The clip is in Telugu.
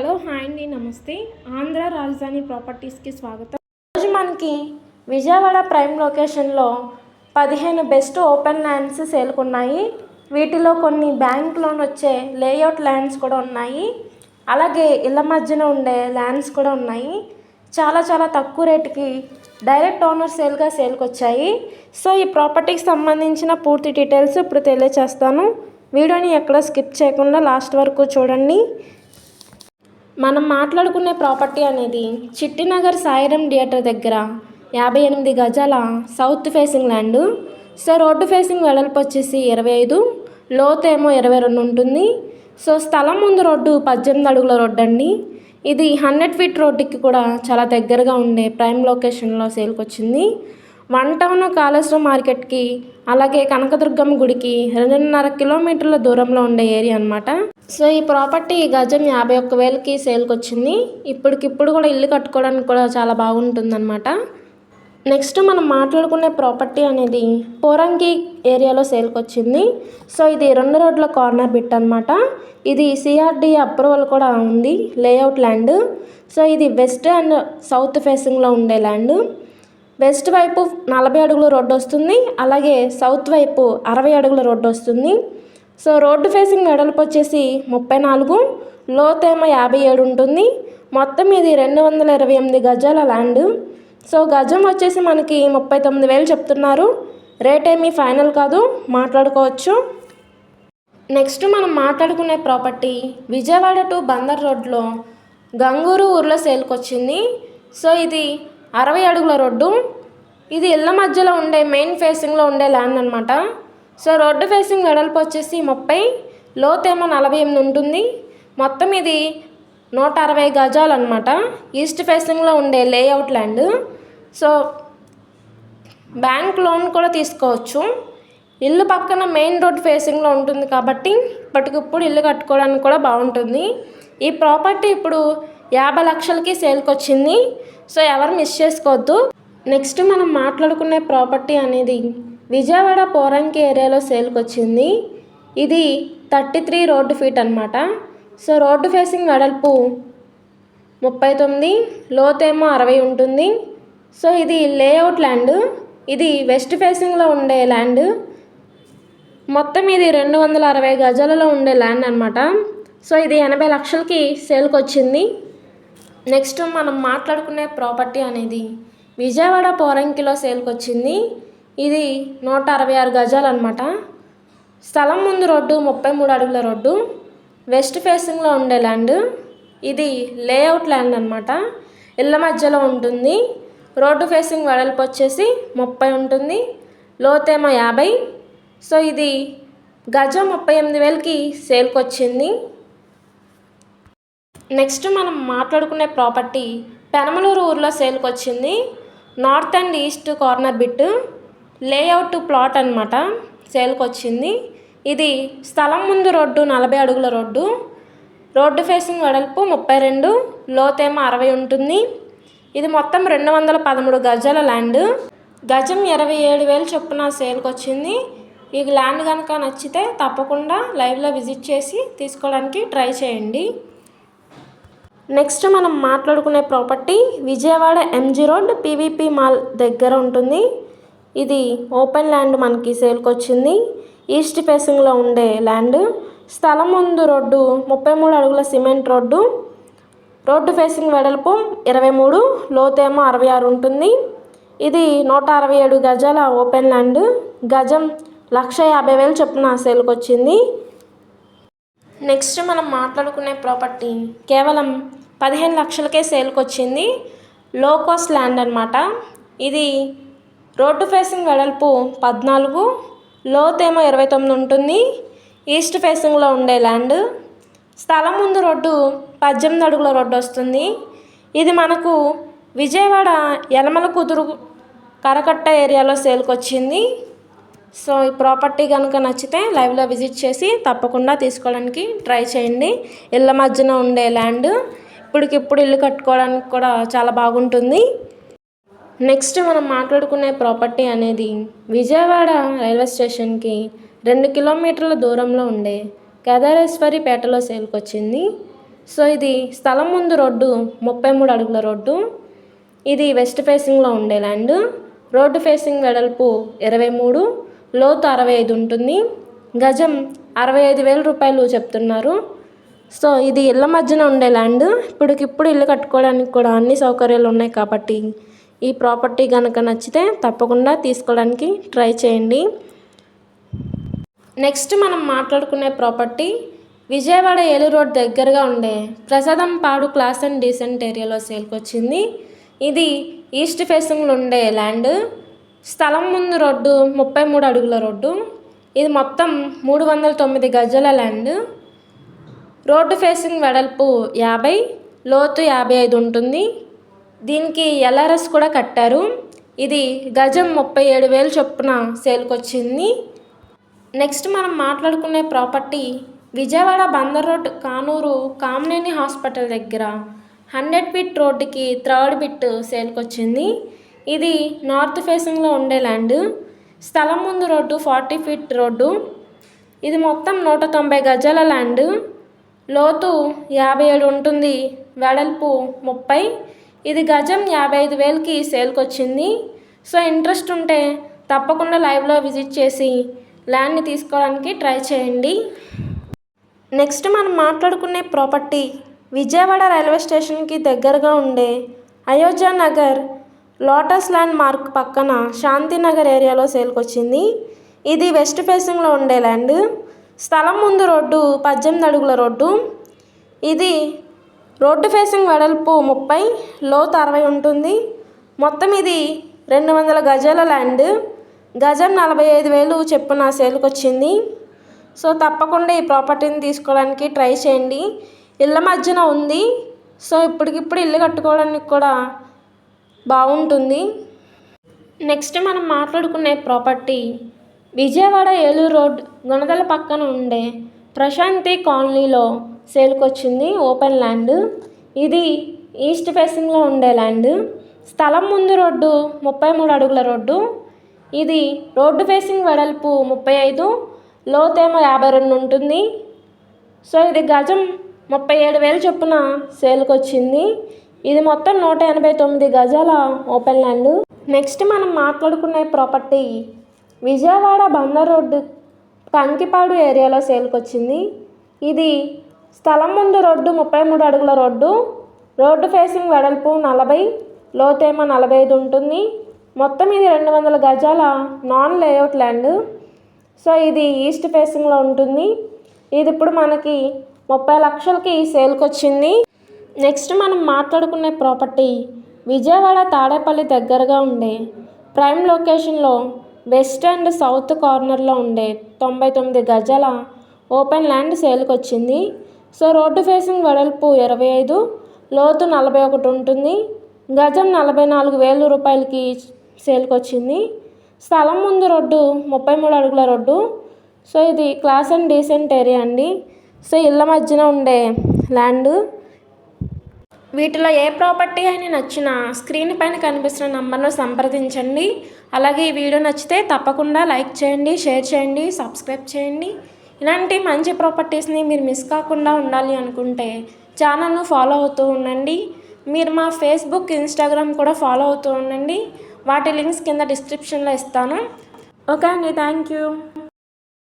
హలో హాయ్ అండి నమస్తే. ఆంధ్ర రాజధాని ప్రాపర్టీస్కి స్వాగతం. ఈరోజు మనకి విజయవాడ ప్రైమ్ లొకేషన్లో పదిహేను బెస్ట్ ఓపెన్ ల్యాండ్స్ సేల్కున్నాయి వీటిలో కొన్ని బ్యాంక్ లోన్ వచ్చే లేఅవుట్ ల్యాండ్స్ కూడా ఉన్నాయి. అలాగే ఇళ్ళ మధ్యన ఉండే ల్యాండ్స్ కూడా ఉన్నాయి. చాలా చాలా తక్కువ రేటుకి డైరెక్ట్ ఓనర్ సేల్గా సేల్కి వచ్చాయి. సో ఈ ప్రాపర్టీకి సంబంధించిన పూర్తి డీటెయిల్స్ ఇప్పుడు తెలియచేస్తాను. వీడియోని ఎక్కడ స్కిప్ చేయకుండా లాస్ట్ వరకు చూడండి. మనం మాట్లాడుకునే ప్రాపర్టీ అనేది చిట్టినగర్ సాయిరం థియేటర్ దగ్గర యాభై ఎనిమిది గజాల south facing land. So road facing వెడల్పు వచ్చేసి ఇరవై ఐదు లోతేమో ఇరవై రెండు ఉంటుంది. సో స్థలం ముందు రోడ్డు పద్దెనిమిది అడుగుల రోడ్డు అండి. ఇది హండ్రెడ్ ఫీట్ రోడ్డుకి కూడా చాలా దగ్గరగా ఉండే ప్రైమ్ లొకేషన్లో సేల్కి వచ్చింది. వన్ టౌన్ కాళేశ్వరం మార్కెట్కి అలాగే కనకదుర్గమ్మ గుడికి రెండున్నర కిలోమీటర్ల దూరంలో ఉండే ఏరియా అనమాట సో ఈ ప్రాపర్టీ గజం యాభై ఒక్క వేలకి సేల్కి వచ్చింది ఇప్పటికిప్పుడు కూడా ఇల్లు కట్టుకోవడానికి కూడా చాలా బాగుంటుందన్నమాట. నెక్స్ట్ మనం మాట్లాడుకునే ప్రాపర్టీ అనేది పోరంగి ఏరియాలో సేల్కి వచ్చింది సో ఇది రెండు రోడ్ల కార్నర్ బిట్ అనమాట ఇది సిఆర్డి అప్రూవల్ కూడా ఉంది లేఅవుట్ ల్యాండ్. సో ఇది వెస్ట్ అండ్ సౌత్ ఫేసింగ్లో ఉండే ల్యాండ్. వెస్ట్ వైపు నలభై అడుగుల రోడ్డు వస్తుంది అలాగే సౌత్ వైపు అరవై అడుగుల రోడ్డు వస్తుంది. సో రోడ్డు ఫేసింగ్ వెడల్పు వచ్చేసి ముప్పై నాలుగు లోతేమ యాభై ఏడు ఉంటుంది. మొత్తం ఇది రెండు వందల ఇరవై ఎనిమిది గజాల ల్యాండ్. సో గజం వచ్చేసి మనకి ముప్పై తొమ్మిది వేలు చెప్తున్నారు. రేట్ ఏమీ ఫైనల్ కాదు మాట్లాడుకోవచ్చు. నెక్స్ట్ మనం మాట్లాడుకునే ప్రాపర్టీ విజయవాడ టు బందర్ రోడ్లో గంగూరు ఊర్లో సేల్కొచ్చింది. సో ఇది అరవై అడుగుల రోడ్డు. ఇది ఇళ్ళ మధ్యలో ఉండే మెయిన్ ఫేసింగ్లో ఉండే ల్యాండ్ అనమాట సో రోడ్డు ఫేసింగ్ వెడల్పు వచ్చేసి ముప్పై లోతేమో నలభై ఎనిమిది ఉంటుంది. మొత్తం ఇది నూట అరవై గజాలు అనమాట ఈస్ట్ ఫేసింగ్లో ఉండే layout land. So bank loan కూడా తీసుకోవచ్చు. ఇల్లు పక్కన మెయిన్ రోడ్ ఫేసింగ్లో ఉంటుంది కాబట్టి ఇప్పటికిప్పుడు ఇల్లు కట్టుకోవడానికి కూడా బాగుంటుంది. ఈ ప్రాపర్టీ ఇప్పుడు యాభై లక్షలకి సేల్కి వచ్చింది సో ఎవరు మిస్ చేసుకోవద్దు నెక్స్ట్ మనం మాట్లాడుకునే ప్రాపర్టీ అనేది విజయవాడ పోరంకి ఏరియాలో సేల్కి వచ్చింది ఇది థర్టీ త్రీ రోడ్డు ఫీట్ అనమాట సో రోడ్డు ఫేసింగ్ వెడల్పు ముప్పై తొమ్మిది లోతేమో అరవై ఉంటుంది. సో ఇది లేఅవుట్ ల్యాండ్. ఇది వెస్ట్ ఫేసింగ్లో ఉండే ల్యాండ్. మొత్తం ఇది రెండు వందల అరవై గజాలలో ఉండే ల్యాండ్ అనమాట సో ఇది ఎనభై లక్షలకి సేల్కి వచ్చింది నెక్స్ట్ మనం మాట్లాడుకునే ప్రాపర్టీ అనేది విజయవాడ పోరంకిలో సేల్కి వచ్చింది ఇది నూట అరవై ఆరు గజాలు అనమాట స్థలం ముందు రోడ్డు ముప్పై మూడు అడుగుల రోడ్డు. వెస్ట్ ఫేసింగ్లో ఉండే ల్యాండ్. ఇది లేఅవుట్ ల్యాండ్ అనమాట ఇళ్ళ మధ్యలో ఉంటుంది. రోడ్డు ఫేసింగ్ వెడల్పు వచ్చేసి ముప్పై ఉంటుంది. లోతేమో యాభై. సో ఇది గజం ముప్పై ఎనిమిది వేలకి సేల్కి వచ్చింది నెక్స్ట్ మనం మాట్లాడుకునే ప్రాపర్టీ పెనమలూరు ఊర్లో సేల్కి వచ్చింది north and east corner bit layout plot అనమాట సేల్కి వచ్చింది ఇది స్థలం ముందు రోడ్డు నలభై అడుగుల రోడ్డు. రోడ్డు ఫేసింగ్ వెడల్పు ముప్పై రెండు లోతేమ అరవై ఉంటుంది. ఇది మొత్తం రెండు వందల పదమూడు గజాల ల్యాండ్. గజం ఇరవై ఏడు వేలు చొప్పున సేల్కి వచ్చింది ఈ ల్యాండ్ కనుక నచ్చితే తప్పకుండా లైవ్లో విజిట్ చేసి తీసుకోవడానికి ట్రై చేయండి. నెక్స్ట్ మనం మాట్లాడుకునే property Vijayawada MG road PVP mall దగ్గర ఉంటుంది. ఇది ఓపెన్ ల్యాండ్ మనకి సేల్కి వచ్చింది. ఈస్ట్ ఫేసింగ్లో ఉండే ల్యాండ్. స్థలం ముందు రోడ్డు ముప్పై మూడు అడుగుల సిమెంట్ రోడ్డు. రోడ్డు ఫేసింగ్ వెడల్పు ఇరవై మూడు లోతేమో అరవై ఆరు ఉంటుంది. ఇది నూట అరవై ఏడు గజాల ఓపెన్ ల్యాండ్. గజం లక్ష యాభై వేలు చొప్పున సేల్కి వచ్చింది. నెక్స్ట్ మనం మాట్లాడుకునే ప్రాపర్టీ కేవలం పదిహేను లక్షలకే సేల్కి వచ్చింది లో కాస్ట్ ల్యాండ్ అనమాట ఇది రోడ్డు ఫేసింగ్ వెడల్పు పద్నాలుగు లోతేమో ఇరవై తొమ్మిది ఉంటుంది. ఈస్ట్ ఫేసింగ్లో ఉండే ల్యాండ్. స్థలం ముందు రోడ్డు పద్దెనిమిది అడుగుల రోడ్డు వస్తుంది. ఇది మనకు విజయవాడ యలమల కుదురు కరకట్ట ఏరియాలో సేల్కి వచ్చింది సో ఈ ప్రాపర్టీ కనుక నచ్చితే లైవ్లో విజిట్ చేసి తప్పకుండా తీసుకోవడానికి ట్రై చేయండి. ఇళ్ళ మధ్యన ఉండే ల్యాండ్. ఇప్పటికిప్పుడు ఇల్లు కట్టుకోవడానికి కూడా చాలా బాగుంటుంది. నెక్స్ట్ మనం మాట్లాడుకునే ప్రాపర్టీ అనేది విజయవాడ రైల్వే స్టేషన్కి రెండు కిలోమీటర్ల దూరంలో ఉండే కేదారేశ్వరిపేటలో సేల్కొచ్చింది. సో ఇది స్థలం ముందు రోడ్డు ముప్పై మూడు అడుగుల రోడ్డు. ఇది వెస్ట్ ఫేసింగ్లో ఉండే ల్యాండ్. రోడ్డు ఫేసింగ్ వెడల్పు ఇరవై మూడు లోతు అరవై ఐదు ఉంటుంది. గజం అరవై ఐదు వేల రూపాయలు చెప్తున్నారు. సో ఇది ఇళ్ళ మధ్యన ఉండే ల్యాండ్. ఇప్పటికిప్పుడు ఇల్లు కట్టుకోవడానికి కూడా అన్ని సౌకర్యాలు ఉన్నాయి కాబట్టి ఈ ప్రాపర్టీ కనుక నచ్చితే తప్పకుండా తీసుకోవడానికి ట్రై చేయండి. నెక్స్ట్ మనం మాట్లాడుకునే ప్రాపర్టీ విజయవాడ ఏలూరు రోడ్ దగ్గరగా ఉండే ప్రసాదం పాడు క్లాస్ అండ్ డీసెంట్ ఏరియాలో సేల్కి వచ్చింది. ఇది ఈస్ట్ ఫేసింగ్లో ఉండే ల్యాండ్. స్థలం ముందు రోడ్డు ముప్పై మూడు అడుగుల రోడ్డు. ఇది మొత్తం మూడు వందల తొమ్మిది గజాల ల్యాండ్. రోడ్డు ఫేసింగ్ వెడల్పు యాభై లోతు యాభై ఐదు ఉంటుంది. దీనికి ఎల్ఆర్ఎస్ కూడా కట్టారు. ఇది గజం ముప్పై ఏడు వేలు చొప్పున సేల్కొచ్చింది. నెక్స్ట్ మనం మాట్లాడుకునే property Vijayawada Bandar road Kanuru Kamineni hospital దగ్గర హండ్రెడ్ ఫీట్ రోడ్డుకి థర్డ్ బిట్ సేల్కొచ్చింది. ఇది నార్త్ ఫేసింగ్లో ఉండే ల్యాండ్. స్థలం ముందు రోడ్డు ఫార్టీ ఫీట్ రోడ్డు. ఇది మొత్తం నూట తొంభై గజాల ల్యాండ్. లోతు యాభై ఏడు ఉంటుంది వెడల్పు ముప్పై. ఇది గజం యాభై ఐదు వేలకి సేల్కి వచ్చింది సో ఇంట్రెస్ట్ ఉంటే తప్పకుండా లైవ్లో విజిట్ చేసి ల్యాండ్ని తీసుకోవడానికి ట్రై చేయండి. నెక్స్ట్ మనం మాట్లాడుకునే ప్రాపర్టీ విజయవాడ రైల్వే స్టేషన్కి దగ్గరగా ఉండే Ayodhya Nagar lotus landmark పక్కన శాంతినగర్ ఏరియాలో సేల్కి వచ్చింది ఇది వెస్ట్ ఫేసింగ్లో ఉండే ల్యాండ్. స్థలం ముందు రోడ్డు పద్దెనిమిది అడుగుల రోడ్డు. ఇది రోడ్డు ఫేసింగ్ వెడల్పు ముప్పై లోతు అరవై ఉంటుంది. మొత్తం ఇది రెండు వందల గజాల ల్యాండ్. గజం నలభై ఐదు వేలు చెప్పున సేల్కి వచ్చింది సో తప్పకుండా ఈ ప్రాపర్టీని తీసుకోవడానికి ట్రై చేయండి. ఇళ్ళ మధ్యన ఉంది. సో ఇప్పటికిప్పుడు ఇల్లు కట్టుకోవడానికి కూడా బాగుంటుంది. నెక్స్ట్ మనం మాట్లాడుకునే ప్రాపర్టీ విజయవాడ ఏలూరు రోడ్ గుణదల పక్కన ఉండే ప్రశాంతి కాలనీలో సేలుకొచ్చింది ఓపెన్ ల్యాండ్. ఇది ఈస్ట్ ఫేసింగ్లో ఉండే ల్యాండ్. స్థలం ముందు రోడ్డు ముప్పై మూడు అడుగుల రోడ్డు. ఇది రోడ్డు ఫేసింగ్ వెడల్పు ముప్పై ఐదు లోతేమో యాభై రెండు ఉంటుంది. సో ఇది గజం ముప్పై ఏడు వేలు చొప్పున సేల్కి వచ్చింది ఇది మొత్తం నూట ఎనభై తొమ్మిది గజాల ఓపెన్ ల్యాండ్. నెక్స్ట్ మనం మాట్లాడుకునే ప్రాపర్టీ విజయవాడ బందర్ రోడ్డు కంకిపాడు ఏరియాలో సేల్కి వచ్చింది ఇది స్థలం ముందు రోడ్డు ముప్పై మూడు అడుగుల రోడ్డు. రోడ్డు ఫేసింగ్ వెడల్పు నలభై లోతేమ నలభై ఐదు ఉంటుంది. మొత్తం ఇది రెండు వందల గజాల నాన్ లేఅవుట్ ల్యాండ్. సో ఇది ఈస్ట్ ఫేసింగ్లో ఉంటుంది. ఇది ఇప్పుడు మనకి ముప్పై లక్షలకి సేల్కి వచ్చింది నెక్స్ట్ మనం మాట్లాడుకునే ప్రాపర్టీ విజయవాడ తాడేపల్లి దగ్గరగా ఉండే ప్రైమ్ లొకేషన్లో వెస్ట్ అండ్ సౌత్ కార్నర్లో ఉండే తొంభై తొమ్మిది గజాల ఓపెన్ ల్యాండ్ సేల్కి వచ్చింది సో రోడ్డు ఫేసింగ్ వెడల్పు ఇరవై ఐదు లోతు నలభై ఒకటి ఉంటుంది. గజం నలభై నాలుగు వేల రూపాయలకి సేల్కి వచ్చింది స్థలం ముందు రోడ్డు ముప్పై మూడు అడుగుల రోడ్డు. సో ఇది క్లాస్ అండ్ డీసెంట్ ఏరియా అండి. సో ఇళ్ళ మధ్యన ఉండే ల్యాండ్. వీటిలో ఏ ప్రాపర్టీ అయినా నచ్చినా స్క్రీన్ పైన కనిపిస్తున్న నంబర్ను సంప్రదించండి. అలాగే ఈ వీడియో నచ్చితే తప్పకుండా లైక్ చేయండి షేర్ చేయండి సబ్స్క్రైబ్ చేయండి. ఇలాంటి మంచి ప్రాపర్టీస్ని మీరు మిస్ కాకుండా ఉండాలి అనుకుంటే ఛానల్ను ఫాలో అవుతూ ఉండండి. మీరు మా ఫేస్బుక్ ఇన్స్టాగ్రామ్ కూడా ఫాలో అవుతూ ఉండండి. వాటి లింక్స్ కింద డిస్క్రిప్షన్లో ఇస్తాను. ఓకే అండి థ్యాంక్ యూ.